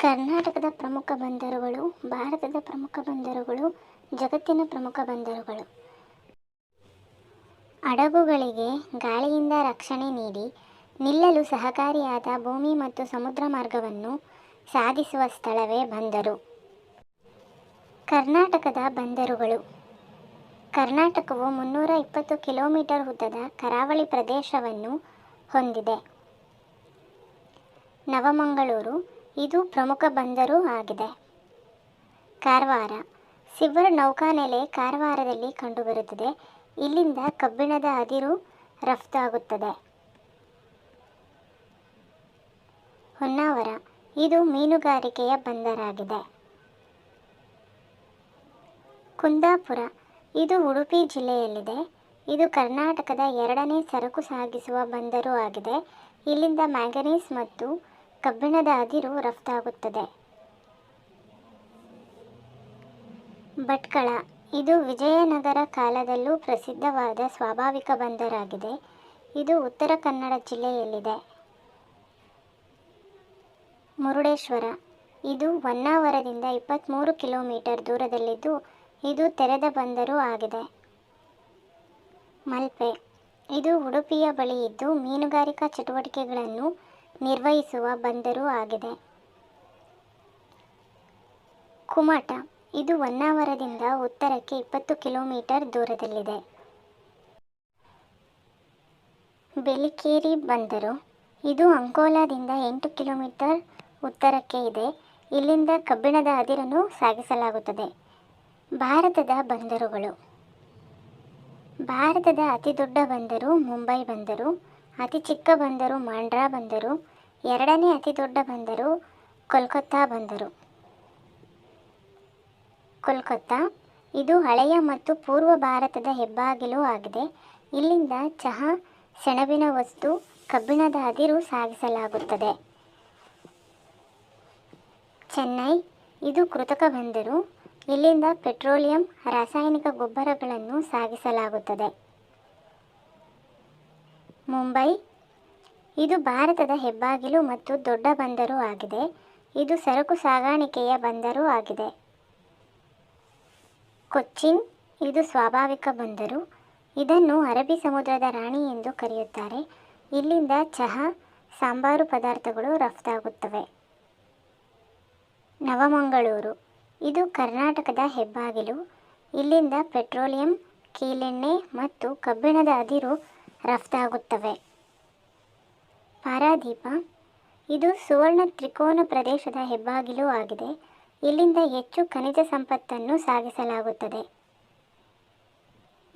ಕರ್ನಾಟಕದ ಪ್ರಮುಖ ಬಂದರುಗಳು, ಭಾರತದ ಪ್ರಮುಖ ಬಂದರುಗಳು, ಜಗತ್ತಿನ ಪ್ರಮುಖ ಬಂದರುಗಳು. ಹಡಗುಗಳಿಗೆ ಗಾಳಿಯಿಂದ ರಕ್ಷಣೆ ನೀಡಿ ನಿಲ್ಲಲು ಸಹಕಾರಿಯಾದ ಭೂಮಿ ಮತ್ತು ಸಮುದ್ರ ಮಾರ್ಗವನ್ನು ಸಾಧಿಸುವ ಸ್ಥಳವೇ ಬಂದರು. ಕರ್ನಾಟಕದ ಬಂದರುಗಳು. ಕರ್ನಾಟಕವು ಮುನ್ನೂರ ಇಪ್ಪತ್ತು ಕಿಲೋಮೀಟರ್ ಉದ್ದದ ಕರಾವಳಿ ಪ್ರದೇಶವನ್ನು ಹೊಂದಿದೆ. ನವಮಂಗಳೂರು ಇದು ಪ್ರಮುಖ ಬಂದರು ಆಗಿದೆ. ಕಾರವಾರ. ಸಿಲ್ವರ್ ನೌಕಾನೆಲೆ ಕಾರವಾರದಲ್ಲಿ ಕಂಡುಬರುತ್ತದೆ. ಇಲ್ಲಿಂದ ಕಬ್ಬಿಣದ ಅದಿರು ರಫ್ತಾಗುತ್ತದೆ. ಹೊನ್ನಾವರ. ಇದು ಮೀನುಗಾರಿಕೆಯ ಬಂದರಾಗಿದೆ. ಕುಂದಾಪುರ. ಇದು ಉಡುಪಿ ಜಿಲ್ಲೆಯಲ್ಲಿದೆ. ಇದು ಕರ್ನಾಟಕದ ಎರಡನೇ ಸರಕು ಸಾಗಿಸುವ ಬಂದರು ಆಗಿದೆ. ಇಲ್ಲಿಂದ ಮ್ಯಾಂಗನೀಸ್ ಮತ್ತು ಕಬ್ಬಿಣದ ಅದಿರು ರಫ್ತಾಗುತ್ತದೆ. ಭಟ್ಕಳ, ಇದು ವಿಜಯನಗರ ಕಾಲದಲ್ಲೂ ಪ್ರಸಿದ್ಧವಾದ ಸ್ವಾಭಾವಿಕ ಬಂದರಾಗಿದೆ. ಇದು ಉತ್ತರ ಕನ್ನಡ ಜಿಲ್ಲೆಯಲ್ಲಿದೆ. ಮುರುಡೇಶ್ವರ, ಇದು ಹೊನ್ನಾವರದಿಂದ ಇಪ್ಪತ್ತ್ಮೂರು ಕಿಲೋಮೀಟರ್ ದೂರದಲ್ಲಿದ್ದು, ಇದು ತೆರೆದ ಬಂದರು ಆಗಿದೆ. ಮಲ್ಪೆ, ಇದು ಉಡುಪಿಯ ಬಳಿ ಇದ್ದು ಮೀನುಗಾರಿಕಾ ಚಟುವಟಿಕೆಗಳನ್ನು ನಿರ್ವಹಿಸುವ ಬಂದರು ಆಗಿದೆ. ಕುಮಟ, ಇದು ಹೊನ್ನಾವರದಿಂದ ಉತ್ತರಕ್ಕೆ ಇಪ್ಪತ್ತು ಕಿಲೋಮೀಟರ್ ದೂರದಲ್ಲಿದೆ. ಬೆಲಿಕೇರಿ ಬಂದರು. ಇದು ಅಂಕೋಲಾದಿಂದ ಎಂಟು ಕಿಲೋಮೀಟರ್ ಉತ್ತರಕ್ಕೆ ಇದೆ. ಇಲ್ಲಿಂದ ಕಬ್ಬಿಣದ ಅದಿರನ್ನು ಸಾಗಿಸಲಾಗುತ್ತದೆ. ಭಾರತದ ಬಂದರುಗಳು. ಭಾರತದ ಅತಿದೊಡ್ಡ ಬಂದರು ಮುಂಬೈ ಬಂದರು. ಅತಿ ಚಿಕ್ಕ ಬಂದರು, ಮಾಂಡ್ರಾ ಬಂದರು, ಎರಡನೇ ಅತಿ ದೊಡ್ಡ ಬಂದರು, ಕೋಲ್ಕತ್ತಾ ಬಂದರು. ಕೋಲ್ಕತ್ತಾ, ಇದು ಹಳೆಯ ಮತ್ತು ಪೂರ್ವ ಭಾರತದ ಹೆಬ್ಬಾಗಿಲು ಆಗಿದೆ. ಇಲ್ಲಿಂದ ಚಹಾ, ಸೆಣಬಿನ ವಸ್ತು, ಕಬ್ಬಿಣದ ಅದಿರು ಸಾಗಿಸಲಾಗುತ್ತದೆ. ಚೆನ್ನೈ, ಇದು ಕೃತಕ ಬಂದರು. ಇಲ್ಲಿಂದ ಪೆಟ್ರೋಲಿಯಂ, ರಾಸಾಯನಿಕ ಗೊಬ್ಬರಗಳನ್ನು ಸಾಗಿಸಲಾಗುತ್ತದೆ. ಮುಂಬೈ. ಇದು ಭಾರತದ ಹೆಬ್ಬಾಗಿಲು ಮತ್ತು ದೊಡ್ಡ ಬಂದರು ಆಗಿದೆ. ಇದು ಸರಕು ಸಾಗಾಣಿಕೆಯ ಬಂದರು ಆಗಿದೆ. ಕೊಚ್ಚಿನ್, ಇದು ಸ್ವಾಭಾವಿಕ ಬಂದರು. ಇದನ್ನು ಅರಬ್ಬಿ ಸಮುದ್ರದ ರಾಣಿ ಎಂದು ಕರೆಯುತ್ತಾರೆ. ಇಲ್ಲಿಂದ ಚಹಾ, ಸಾಂಬಾರು ಪದಾರ್ಥಗಳು ರಫ್ತಾಗುತ್ತವೆ. ನವಮಂಗಳೂರು. ಇದು ಕರ್ನಾಟಕದ ಹೆಬ್ಬಾಗಿಲು. ಇಲ್ಲಿಂದ ಪೆಟ್ರೋಲಿಯಂ, ಕೀಲೆಣ್ಣೆ ಮತ್ತು ಕಬ್ಬಿಣದ ಅದಿರು ರಫ್ತಾಗುತ್ತವೆ. ಪಾರಾದೀಪ, ಇದು ಸುವರ್ಣ ತ್ರಿಕೋನ ಪ್ರದೇಶದ ಹೆಬ್ಬಾಗಿಲು ಆಗಿದೆ. ಇಲ್ಲಿಂದ ಹೆಚ್ಚು ಖನಿಜ ಸಂಪತ್ತನ್ನು ಸಾಗಿಸಲಾಗುತ್ತದೆ.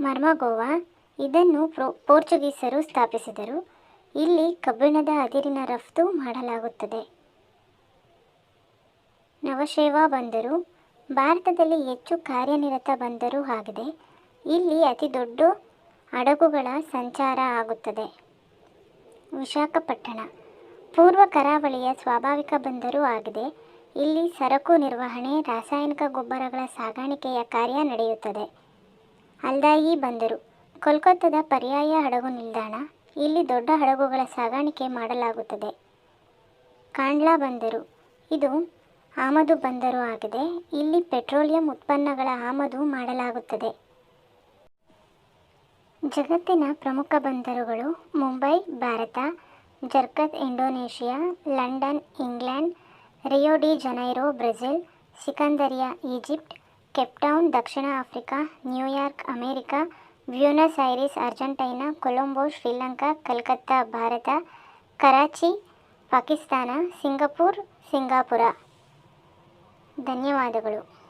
ಮರ್ಮಗೋವಾ, ಇದನ್ನು ಪ್ರೊ, ಪೋರ್ಚುಗೀಸರು ಸ್ಥಾಪಿಸಿದರು. ಇಲ್ಲಿ ಕಬ್ಬಿಣದ ಅದಿರಿನ ರಫ್ತು ಮಾಡಲಾಗುತ್ತದೆ. ನವಶೇವಾ ಬಂದರು. ಭಾರತದಲ್ಲಿ ಹೆಚ್ಚು ಕಾರ್ಯನಿರತ ಬಂದರು ಆಗಿದೆ ಇಲ್ಲಿ ಅತಿ ದೊಡ್ಡ ಹಡಗುಗಳ ಸಂಚಾರ ಆಗುತ್ತದೆ. ವಿಶಾಖಪಟ್ಟಣ. ಪೂರ್ವ ಕರಾವಳಿಯ ಸ್ವಾಭಾವಿಕ ಬಂದರು ಆಗಿದೆ. ಇಲ್ಲಿ ಸರಕು ನಿರ್ವಹಣೆ, ರಾಸಾಯನಿಕ ಗೊಬ್ಬರಗಳ ಸಾಗಾಣಿಕೆಯ ಕಾರ್ಯ ನಡೆಯುತ್ತದೆ. ಅಲ್ದಾಯಿ ಬಂದರು. ಕೋಲ್ಕತ್ತಾದ ಪರ್ಯಾಯ ಹಡಗು ನಿಲ್ದಾಣ. ಇಲ್ಲಿ ದೊಡ್ಡ ಹಡಗುಗಳ ಸಾಗಾಣಿಕೆ ಮಾಡಲಾಗುತ್ತದೆ. ಕಾಂಡ್ಲಾ ಬಂದರು. ಇದು ಆಮದು ಬಂದರು ಆಗಿದೆ. ಇಲ್ಲಿ ಪೆಟ್ರೋಲಿಯಂ ಉತ್ಪನ್ನಗಳ ಆಮದು ಮಾಡಲಾಗುತ್ತದೆ. ಜಗತ್ತಿನ ಪ್ರಮುಖ ಬಂದರುಗಳು Mumbai, Bharat, Jakarta, Indonesia, London, England, Rio de Janeiro, Brazil, ಸಿಕಂದರಿಯಾ, Egypt Cape Town ದಕ್ಷಿಣ Africa, New York, America, Buenos Aires, Argentina, Colombo, Sri Lanka, Calcutta, Bharat, Karachi, Pakistan, Singapore, Singapore. ಧನ್ಯವಾದಗಳು.